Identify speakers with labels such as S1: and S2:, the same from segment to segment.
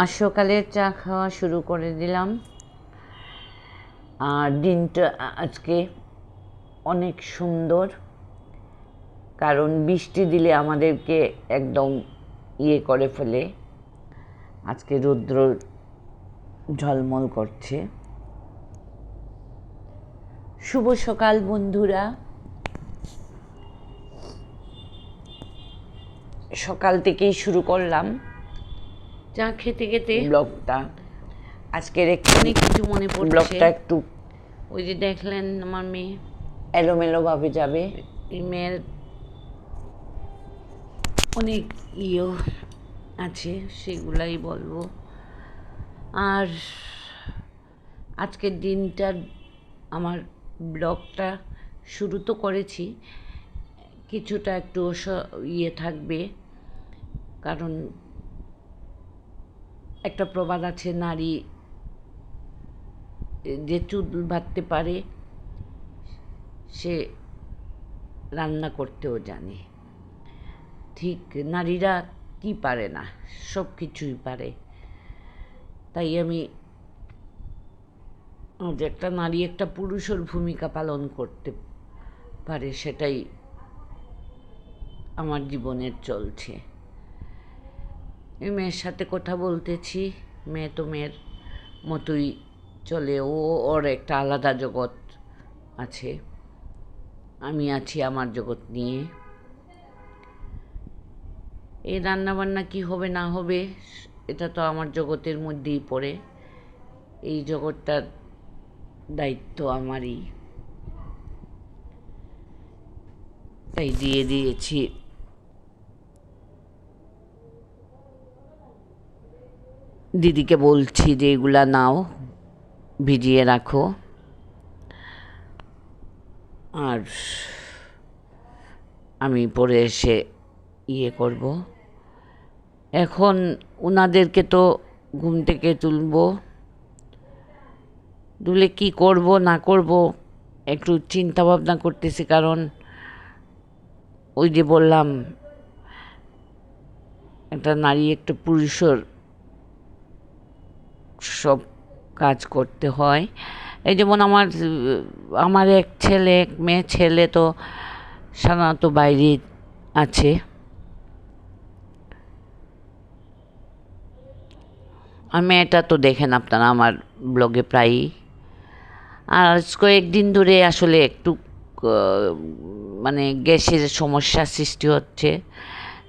S1: আর সকালে চা খাওয়া শুরু করে দিলাম। আর দিনটা আজকে অনেক সুন্দর, কারণ বৃষ্টি দিলে আমাদেরকে একদম ইয়ে করে ফেলে। আজকে রৌদ্র ঝলমল করছে। শুভ সকাল বন্ধুরা। সকাল থেকেই শুরু করলাম।
S2: চা খেতে খেতে
S1: ব্লগটা আজকের একটু
S2: অনেক কিছু মনে পড়ছে।
S1: ব্লগটা একটু
S2: ওই যে দেখলেন আমার মেয়ে।
S1: এলোমেলোভাবে যাবে।
S2: এই মেয়ের অনেক ইয়ে আছে সেগুলাই বলব। আর আজকের দিনটার আমার ব্লগটা শুরু তো করেছি। কিছুটা একটু ইয়ে থাকবে। কারণ একটা প্রবাদ আছে, নারী যে চুল বাঁধতে পারে, সে রান্না করতেও জানে। ঠিক নারীরা কি পারে না? সব কিছুই পারে। তাই আমি যে একটা নারী একটা পুরুষের ভূমিকা পালন করতে পারে, সেটাই আমার জীবনের চলছে। মেয়ের সাথে কথা বলতেছি। মেয়ে তো মেয়ের মতোই চলে। ও, ওর একটা আলাদা জগৎ আছে। আমি আছি আমার জগৎ নিয়ে। এই রান্নাবান্না কি হবে, না হবে, এটা তো আমার জগতের মধ্যেই পড়ে। এই জগৎটার দায়িত্ব আমারই। তাই দিয়ে দিয়েছি। দিদিকে বলছি যে এগুলা নাও, ভিজিয়ে রাখো। আর আমি পরে এসে ইয়ে করব। এখন ওনাদেরকে তো ঘুম থেকে তুলবো। তুলে কি করব, না করব, একটু চিন্তা ভাবনা করতেছি, কারণ ওই যে বললাম, একটা নারী, একটা পুরুষের সব কাজ করতে হয়। এই যেমন আমার আমার এক ছেলে, এক মেয়ে ছেলে তো সাধারণত বাইরে আছে। আর মেয়েটা তো দেখেন আপনারা আমার ব্লগে প্রায়ই। আর কয়েকদিন ধরে আসলে একটু মানে গ্যাসের সমস্যা সৃষ্টি হচ্ছে।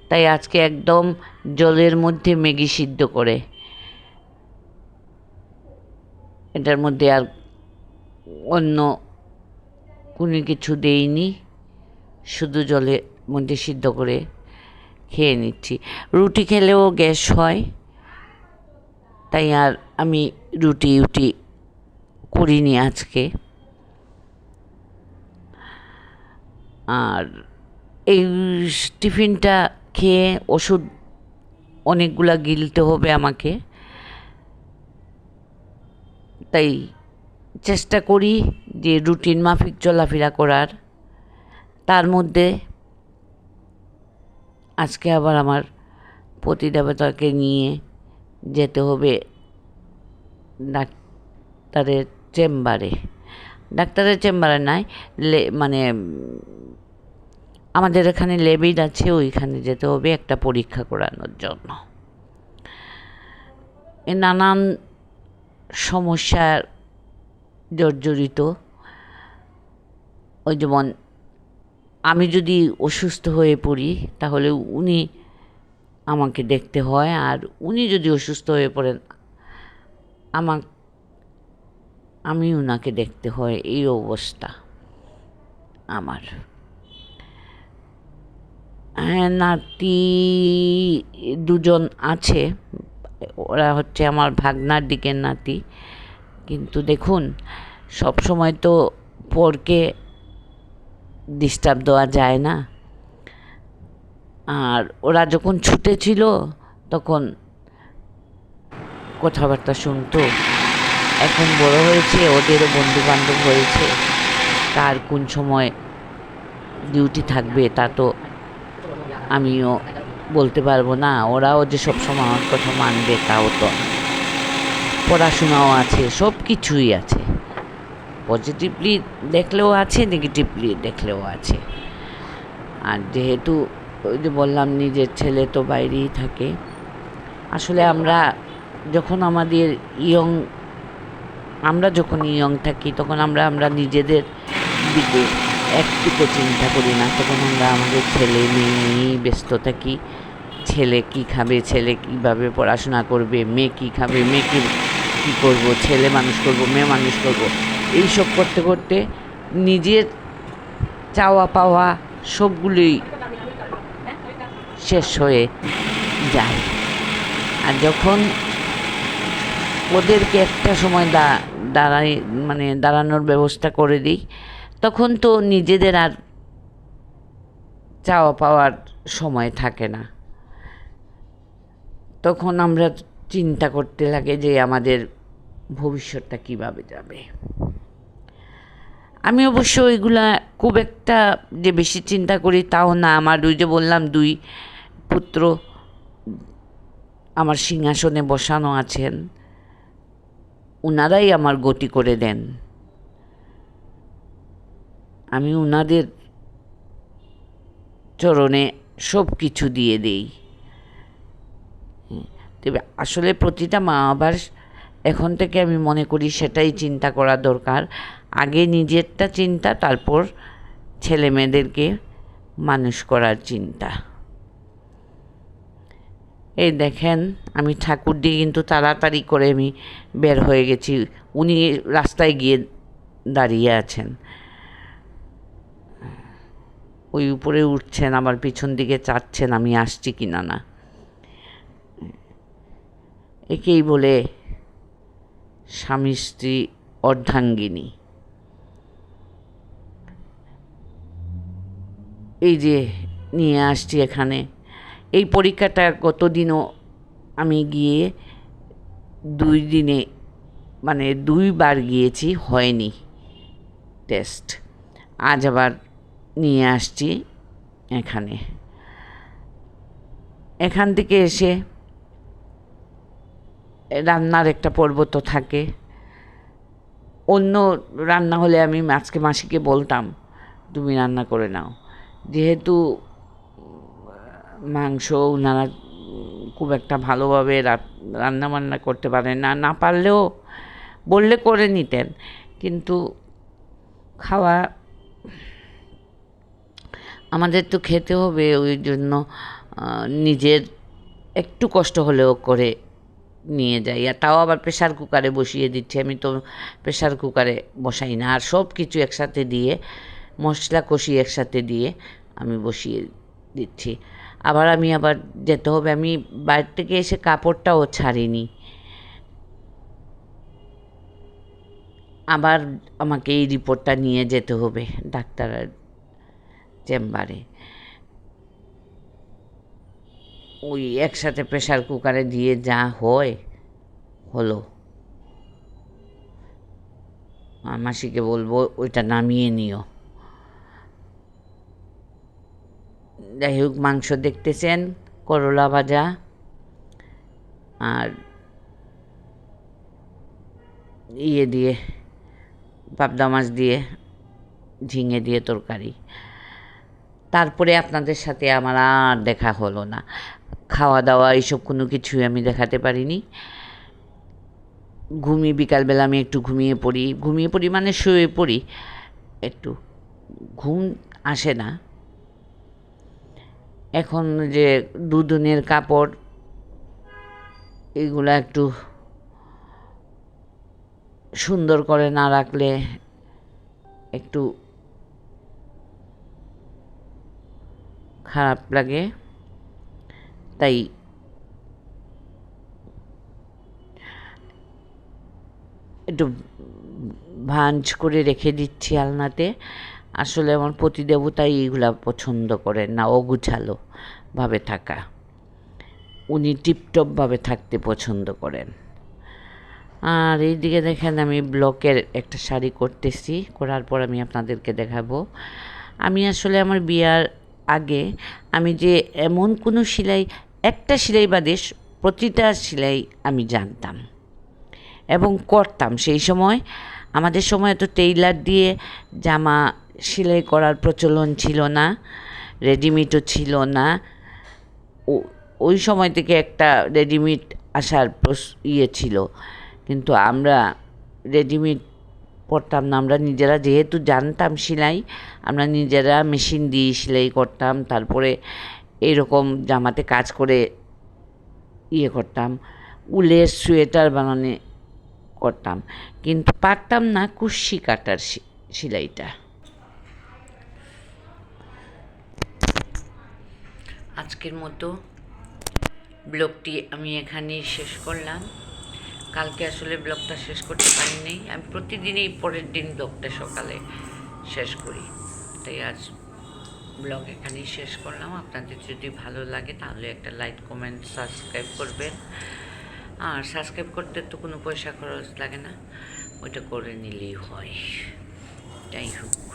S2: তাই আজকে একদম জলের মধ্যে ম্যাগি সিদ্ধ করে এটার মধ্যে আর অন্য কোনো কিছু দেইনি। শুধু জলের মধ্যে সিদ্ধ করে খেয়ে নিচ্ছি। রুটি খেলেও গ্যাস হয়, তাই আর আমি রুটি উটি করিনি আজকে। আর এই টিফিনটা খেয়ে ওষুধ অনেকগুলা গিলতে হবে আমাকে। তাই চেষ্টা করি যে রুটিন মাফিক চলাফেরা করার। তার মধ্যে আজকে আবার আমার পতিদেবতাকে নিয়ে যেতে হবে ডাক্তারের চেম্বারে। ডাক্তারের চেম্বারে নাই লে মানে আমাদের এখানে লেবিড আছে, ওইখানে যেতে হবে একটা পরীক্ষা করানোর জন্য। এ নানান সমস্যার জর্জরিত। ওই যেমন আমি যদি অসুস্থ হয়ে পড়ি, তাহলে উনি আমাকে দেখতে হয়। আর উনি যদি অসুস্থ হয়ে পড়েন আমার আমি ওনাকে দেখতে হয়। এই অবস্থা আমার। হ্যাঁ নাতি দুজন আছে। ওরা হচ্ছে আমার ভাগনার দিকের নাতি। কিন্তু দেখুন, সব সময় তো পরকে ডিস্টার্ব দেওয়া যায় না। আর ওরা যখন ছুটেছিল তখন কথাবার্তা শুনতো। এখন বড় হয়েছে, ওদেরও বন্ধু বান্ধব হয়েছে। তার কোন সময় ডিউটি থাকবে তা তো আমিও বলতে পারব না, ওরাও যে সবসময় আমার কথা মানবে তাও তো। পড়াশোনাও আছে সব কিছুই আছে। পজিটিভলি দেখলেও আছে নেগেটিভলি দেখলেও আছে। আর যেহেতু ওই যে বললাম, নিজের ছেলে তো বাইরেই থাকে। আসলে আমরা যখন আমাদের ইয়ং আমরা যখন ইয়ং থাকি, তখন আমরা আমরা নিজেদের দিকে একটুকু চিন্তা করি না। তখন আমরা আমাদের ছেলে মেয়ে নিয়েই ব্যস্ত থাকি। ছেলে কি খাবে, ছেলে কীভাবে পড়াশোনা করবে, মেয়ে কি খাবে, মেয়ে কি, কী করব, ছেলে মানুষ করব, মেয়ে মানুষ করব, এইসব করতে করতে নিজের চাওয়া পাওয়া সবগুলোই শেষ হয়ে যায়। আর যখন ওদেরকে একটা সময় দা, দাঁড়াই মানে দাঁড়ানোর ব্যবস্থা করে দিই, তখন তো নিজেদের আর চাওয়া পাওয়ার সময় থাকে না। তখন আমরা চিন্তা করতে লাগে যে আমাদের ভবিষ্যৎটা কীভাবে যাবে। আমি অবশ্য ওইগুলা খুব একটা যে বেশি চিন্তা করি তাও না। আমার ওই যে বললাম, দুই পুত্র আমার সিংহাসনে বসানো আছেন ওনারাই আমার গতি করে দেন। আমি ওনাদের চরণে সব কিছু দিয়ে দেই। তবে আসলে প্রতিটা মা আবার এখন থেকে আমি মনে করি সেটাই চিন্তা করা দরকার। আগে নিজেরটা চিন্তা, তারপর ছেলে মেয়েদেরকে মানুষ করার চিন্তা। এই দেখেন, আমি ঠাকুর দিয়ে কিন্তু তাড়াতাড়ি করে আমি বের হয়ে গেছি। উনি রাস্তায় গিয়ে দাঁড়িয়ে আছেন। ওই উপরে উঠছেন, আমার পিছন দিকে চাচ্ছেন, আমি আসছি কি না না। একেই বলে স্বামী স্ত্রী অর্ধাঙ্গিনী। এই যে নিয়ে আসছি এখানে, এই পরীক্ষাটা গতদিনও আমি গিয়ে দুই দিনে মানে দুইবার গিয়েছি, হয়নি টেস্ট আজ আবার নিয়ে আসছি এখানে। এখান থেকে এসে রান্নার একটা পর্ব তো থাকে। অন্য রান্না হলে আমি আজকে মাসিকে বলতাম, তুমি রান্না করে নাও। যেহেতু, মাংস ওনারা খুব একটা ভালোভাবে রান্না বান্না করতে পারেন না না পারলেও বললে করে নিতেন। কিন্তু খাওয়া আমাদের তো খেতে হবে, ওই জন্য নিজের একটু কষ্ট হলেও করে নিয়ে যাই। আর তাও আবার প্রেশার কুকারে বসিয়ে দিচ্ছি। আমি তো প্রেশার কুকারে বসাই না। আর সব কিছু একসাথে দিয়ে, মশলা কষি একসাথে দিয়ে আমি বসিয়ে দিচ্ছি। আবার আমি আবার যেতে হবে। আমি বাইরে থেকে এসে কাপড়টাও ছাড়িনি। আবার আমাকে এই রিপোর্টটা নিয়ে যেতে হবে ডাক্তারের চেম্বারে। ওই একসাথে প্রেশার কুকারে দিয়ে যা হয়, হলো। মাসিকে বলব, ওইটা নামিয়ে নিও। যাই হোক, মাংস দেখতেছেন, করলা ভাজা, আর ইয়ে দিয়ে, পাবদা মাছ দিয়ে, ঝিঙে দিয়ে তরকারি। তারপরে আপনাদের সাথে আমার আর দেখা হলো না। খাওয়া দাওয়া এইসব কোনো কিছুই আমি দেখাতে পারিনি। ঘুমিয়ে বিকালবেলা আমি একটু ঘুমিয়ে পড়ি। ঘুমিয়ে পড়ি মানে শুয়ে পড়ি। একটু ঘুম আসে না। এখন যে দুদিনের কাপড়, এগুলো একটু সুন্দর করে না রাখলে একটু খারাপ লাগে। তাই একটু ভাঞ্জ করে রেখে দিচ্ছি আলনাতে। আসলে আমার পতিদেবতাই এইগুলা পছন্দ করেন না, অগুছালো ভাবে থাকা। উনি টিপটপভাবে থাকতে পছন্দ করেন। আর এইদিকে দেখেন আমি ব্লকের একটা শাড়ি করতেছি, করার পর আমি আপনাদেরকে দেখাবো। আমি আসলে আমার বিয়ার আগে আমি যে এমন কোনো সেলাই একটা সেলাই বাদে প্রতিটা সেলাই আমি জানতাম এবং করতাম। সেই সময়, আমাদের সময় তো টেইলার দিয়ে জামা সেলাই করার প্রচলন ছিল না রেডিমেডও ছিল না। ওই সময় থেকে একটা রেডিমেড আসার ইয়ে ছিল। কিন্তু আমরা রেডিমেড পরতাম না। আমরা নিজেরা যেহেতু জানতাম সেলাই, আমরা নিজেরা মেশিন দিয়ে সেলাই করতাম। তারপরে এরকম জামাতে কাজ করে ইয়ে করতাম। উলের সোয়েটার বানানো করতাম। কিন্তু পারতাম না কুশি কাটার সেলাইটা। আজকের মতো ব্লগটি আমি এখানেই শেষ করলাম। কালকে আসলে ব্লগটা শেষ করতে পারিনি। আমি প্রতিদিনই পরের দিন ব্লগটা সকালে শেষ করি। তাই আজ ব্লগ এখানেই শেষ করলাম। আপনাদের যদি ভালো লাগে তাহলে একটা লাইক, কমেন্ট, সাবস্ক্রাইব করবেন। আর সাবস্ক্রাইব করতে তো কোনো পয়সা খরচ লাগে না, ওইটা করে নিলেই হয়। যাই হোক।